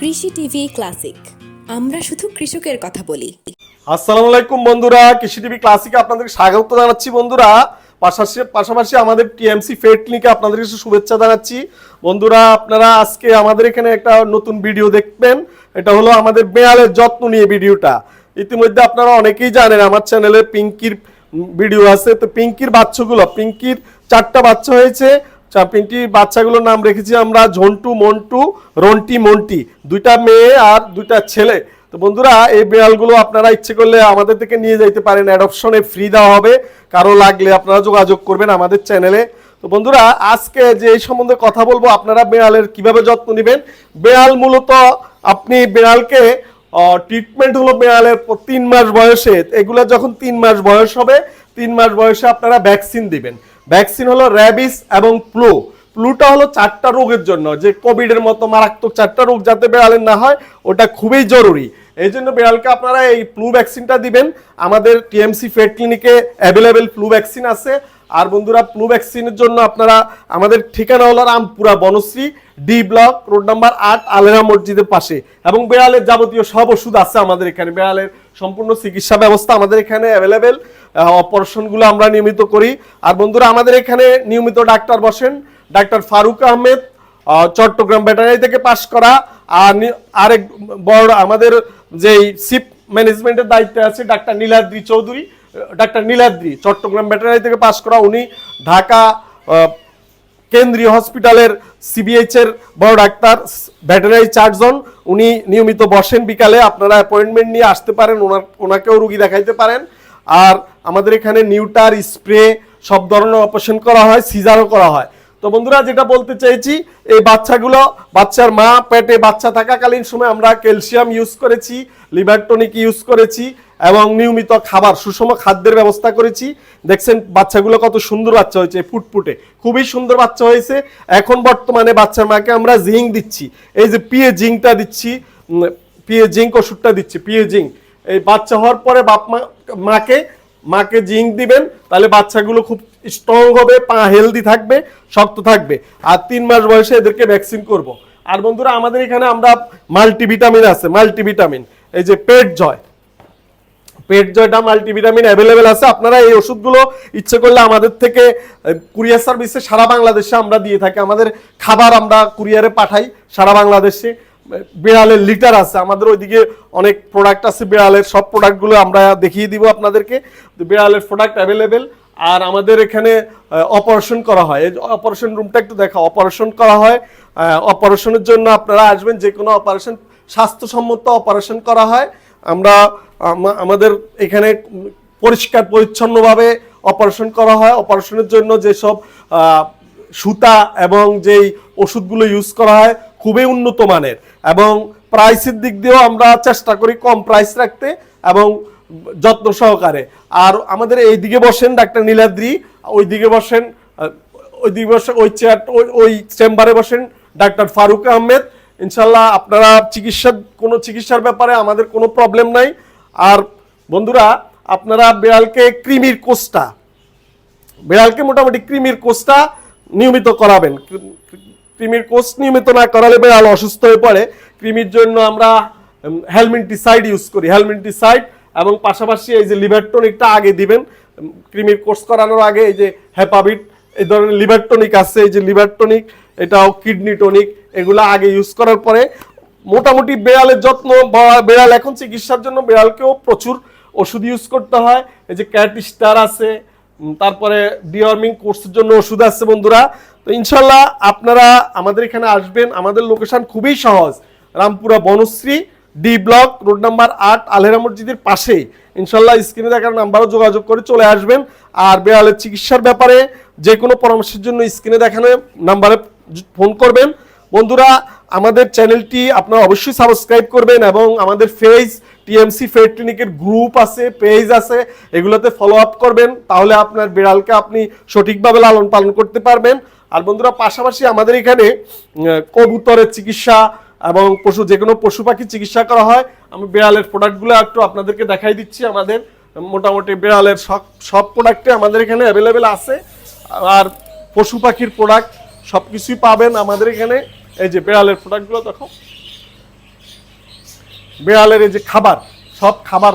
কৃষি TV classic. আমরা শুধু কৃষকের কথা বলি। আসসালামু আলাইকুম বন্ধুরা, কৃষি টিভি ক্লাসিকে আপনাদেরকে স্বাগত জানাচ্ছি বন্ধুরা। পাশাপাশি পাশাপাশি আমাদের টিএমসি ফেড ক্লিনিকে আপনাদের কিছু শুভেচ্ছা জানাচ্ছি। বন্ধুরা, আপনারা আজকে আমাদের এখানে একটা নতুন ভিডিও দেখবেন। এটা হলো আমাদের বেড়ালের যত্ন নিয়ে ভিডিওটা। ইতিমধ্যে আপনারা অনেকেই জানেন, আমার চ্যানেলে পিঙ্কির ভিডিও আছে। তো পিঙ্কির বাচ্চাগুলো, পিঙ্কির চারটা বাচ্চা হয়েছে। চা- পিঙ্কির বাচ্চাগুলোর নাম রেখেছি আমরা? ঝন্টু, মন্টু, রন্টি, মন্টি। দুইটা মেয়ে আর দুইটা ছেলে। তো বন্ধুরা, এই বিড়ালগুলো আপনারা ইচ্ছে করলে আমাদের থেকে নিয়ে যাইতে পারেন। অ্যাডপশনে ফ্রি দেওয়া হবে। কারও লাগলে আপনারা যোগাযোগ করবেন আমাদের চ্যানেলে। তো বন্ধুরা, আজকে যে এই সম্বন্ধে কথা বলব, আপনারা বিড়ালের কীভাবে যত্ন নেবেন? বিড়াল মূলত আপনি বিড়ালকে ট্রিটমেন্ট হলো বিড়ালের তিন মাস বয়সে। এগুলো যখন তিন মাস বয়স হবে, তিন মাস বয়সে আপনারা ভ্যাকসিন দিবেন। ভ্যাকসিন হলো র্যাবিস এবং ফ্লু ফ্লুটা হলো চারটা রোগের জন্য। যে কোভিডের মতো মারাত্মক চারটা রোগ যাতে বেড়ালের না হয়, ওটা খুবই জরুরি। এই জন্য বেড়ালকে আপনারা এই ফ্লু ভ্যাকসিনটা দিবেন। আমাদের টিএমসি ফেড ক্লিনিকে অ্যাভেলেবেল ফ্লু ভ্যাকসিন আছে। আর বন্ধুরা ফ্লু ভ্যাকসিনের জন্য আপনারা আমাদের ঠিকানা হলো Rampura Banasree D block road number আট আলেরা মসজিদের পাশে। এবং বেড়ালের যাবতীয় সব ওষুধ আছে আমাদের এখানে। বেড়ালের সম্পূর্ণ চিকিৎসা ব্যবস্থা আমাদের এখানে অ্যাভেলেবেল অপারেশনগুলো আমরা নিয়মিত করি। আর বন্ধুরা, আমাদের এখানে নিয়মিত ডাক্তার বসেন। ডাক্তার ফারুক আহমেদ চট্টগ্রাম ব্যাটারি থেকে পাশ করা। আর আরেক বড় আমাদের যেই সিপ ম্যানেজমেন্টের দায়িত্বে আছে ডাক্তার নীলাদ্রি চৌধুরী। ডাক্তার নীলাদ্রি, চট্টগ্রাম ব্যাটারি থেকে পাশ করা। উনি ঢাকা কেন্দ্রীয় হসপিটালের সিবিএইচ এর বড় ডাক্তার, ভেটেরিনারি চারজন। উনি নিয়মিত বসেন বিকালে। আপনারা অ্যাপয়েন্টমেন্ট নিয়ে আসতে পারেন, ওনার ওনাকেও রুগী দেখাইতে পারেন। আর আমাদের এখানে নিউটার, স্প্রে সব ধরনের অপারেশন করা হয় সিজারও করা হয়। তো বন্ধুরা, যেটা বলতে চাইছি, এই বাচ্চাগুলো, বাচ্চার মা পেটে বাচ্চা থাকাকালীন সময় আমরা ক্যালসিয়াম ইউজ করেছি লিভার টনিক ইউজ করেছি এবং নিয়মিত খাবার, সুষম খাদ্যের ব্যবস্থা করেছি। দেখছেন, বাচ্চাগুলো কত সুন্দর বাচ্চা হয়েছে, ফুটফুটে। খুবই সুন্দর বাচ্চা হয়েছে। এখন বর্তমানে বাচ্চার মাকে আমরা জিঙ্ক দিচ্ছি। এই যে পিএ জিঙ্কটা দিচ্ছি পিএ জিঙ্ক ওষুধটা দিচ্ছি, পিএ জিঙ্ক এই বাচ্চা হওয়ার পরে বাপ মা, মাকে মাকে জিঙ্ক দিবেন, তাহলে বাচ্চাগুলো খুব স্ট্রং হবে, পা হেলদি থাকবে, শক্ত থাকবে। আর তিন মাস বয়সে এদেরকে ভ্যাকসিন করব। আর বন্ধুরা, আমাদের এখানে আমরা মাল্টিভিটামিন আছে মাল্টিভিটামিন এই যে পেট জয়। পেট জয়টা মাল্টিভিটামিন অ্যাভেলেবেল আছে। আপনারা এই ওষুধগুলো ইচ্ছে করলে আমাদের থেকে কুরিয়ার সার্ভিসে সারা বাংলাদেশে আমরা দিয়ে থাকি। আমাদের খাবার আমরা কুরিয়ারে পাঠাই সারা বাংলাদেশে। বিড়ালের লিটার আছে। আমাদের ওইদিকে অনেক প্রোডাক্ট আছে, বিড়ালের সব প্রোডাক্টগুলো আমরা দেখিয়ে দিব আপনাদেরকে। বিড়ালের প্রোডাক্ট অ্যাভেলেবেল আর আমাদের এখানে অপারেশন করা হয়। অপারেশন রুমটা একটু দেখা অপারেশন করা হয়। অপারেশনের জন্য আপনারা আসবেন। যে কোনো অপারেশন স্বাস্থ্যসম্মত অপারেশন করা হয়। আমরা আমাদের এখানে পরিষ্কার, পরিচ্ছন্নভাবে অপারেশন করা হয়। অপারেশনের জন্য যেসব সুতা এবং যেই ওষুধগুলো ইউজ করা হয় খুবই উন্নত মানের। এবং প্রাইসের দিক দিয়েও আমরা চেষ্টা করি কম প্রাইস রাখতে এবং যত্ন সহকারে। আর আমাদের এই দিকে বসেন ডাক্তার নীলাদ্রি ওই দিকে বসেন ওই দিকে বসে ওই চেয়ার ওই- ওই চেম্বারে বসেন ডাক্তার ফারুক আহমেদ। ইনশাল্লাহ আপনারা চিকিৎসা, কোনো চিকিৎসার ব্যাপারে আমাদের কোনো প্রবলেম নাই। আর বন্ধুরা, আপনারা বিড়ালকে কৃমির কোষটা, বিড়ালকে মোটামুটি কৃমির কোষটা নিয়মিত করাবেন। কৃমির কোষ নিয়মিত না করালে বিড়াল অসুস্থ হয়ে পড়ে। কৃমির জন্য আমরা হেলমিনটিসাইড ইউজ করি। হেলমিনটিসাইড এবং পাশাপাশি এই যে লিভার টনিকটা আগে দিবেন। কৃমির কোর্স করানোর আগে এই যে হ্যাপাবিট এই ধরনের লিভার টনিক আছে, এই যে লিভার টনিক এটাও কিডনি টনিক এগুলো আগে ইউজ করার পরে মোটামুটি বেড়ালের যত্ন বেড়াল এখন চিকিৎসার জন্য বেড়ালকেও প্রচুর ওষুধ ইউজ করতে হয়। এই যে ক্যাট স্টার আছে তারপরে ডিওয়ার্মিং কোর্সের জন্য ওষুধ আসছে বন্ধুরা। তো ইনশাল্লাহ আপনারা আমাদের এখানে আসবেন। আমাদের লোকেশন খুবই সহজ। Rampura Banasree D block road number আট, আলহেরা মসজিদের পাশেই। ইনশাল্লাহ স্ক্রিনে দেখার নাম্বারও যোগাযোগ করে চলে আসবেন। আর বেড়ালের চিকিৎসার ব্যাপারে যে কোনো পরামর্শের জন্য স্ক্রিনে দেখানো নাম্বারে ফোন করবেন। বন্ধুরা, আমাদের চ্যানেলটি আপনারা অবশ্যই সাবস্ক্রাইব করবেন এবং আমাদের ফেজ টিএমসি ফেড ক্লিনিকের গ্রুপ আছে, পেজ আছে, এগুলোতে ফলো আপ করবেন, তাহলে আপনার বিড়ালকে আপনি সঠিকভাবে লালন পালন করতে পারবেন। আর বন্ধুরা, পাশাপাশি আমাদের এখানে কবুতরের চিকিৎসা এবং পশু যে কোনো পশু পাখি চিকিৎসা করা হয়। আমি বিড়ালের প্রোডাক্টগুলো একটু আপনাদেরকে দেখাই দিচ্ছি আমাদের। মোটামুটি বিড়ালের সব সব প্রোডাক্টে আমাদের এখানে অ্যাভেলেবেল আছে। আর পশু পাখির প্রোডাক্ট সব কিছুই পাবেন আমাদের এখানে। এই যে বিড়ালের প্রোডাক্টগুলো দেখো। বিড়ালের এই যে খাবার, সব খাবার,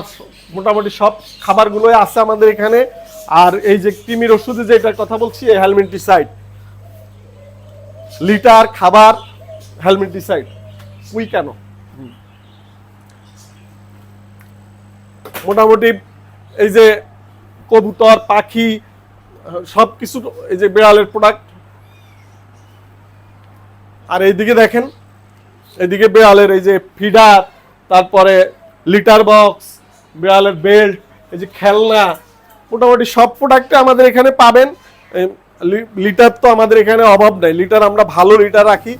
মোটামুটি সব খাবারগুলোই আছে আমাদের এখানে। আর এই যে কৃমির ওষুধে যে এটার কথা বলছি, এই হেলমেন্টিসাইড লিটার খাবার হেলমেন্টিসাইড উই কেন? মোটামুটি এই যে কবুতর, পাখি, সব কিছু এই যে বিড়ালের প্রোডাক্ট আর এইদিকে দেখেন এদিকে বিড়ালের এই যে ফিডার তারপরে লিটার বক্স, বিড়ালের বেল্ট, এই যে খেলনা, মোটামুটি সব প্রোডাক্টে আমাদের এখানে পাবেন। লিটার তো আমাদের এখানে অভাব নাই। লিটার আমরা ভালো লিটার রাখি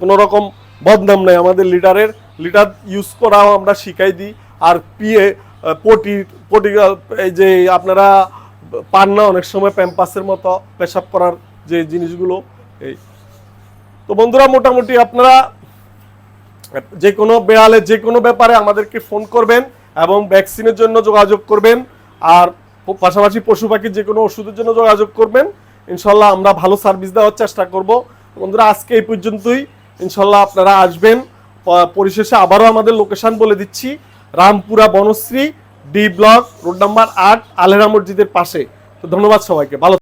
কোনো রকম বদনাম নাই আমাদের লিটারের। লিটার ইউজ করাও আমরা শিখাই দিই। আর পিএ পটি পটি এই যে আপনারা পান না অনেক সময় প্যাম্পাসের মতো পেশাব করার যে জিনিসগুলো, এই। তো বন্ধুরা, মোটামুটি আপনারা যে কোনো বেড়ালে যে কোনো ব্যাপারে আমাদেরকে ফোন করবেন এবং ভ্যাকসিনের জন্য যোগাযোগ করবেন। আর পাশাপাশি পশু পাখির যে কোনো ওষুধের জন্য যোগাযোগ করবেন। ইনশাল্লাহ আমরা ভালো সার্ভিস দেওয়ার চেষ্টা করব। বন্ধুরা, আজকে এই পর্যন্তই। ইনশাল্লাহ আপনারা আসবেন। পরিশেষে আবারও আমাদের লোকেশন বলে দিচ্ছি। Rampura Banasree D block road number আট, আলেরা মসজিদের পাশে। তো ধন্যবাদ সবাইকে। ভালো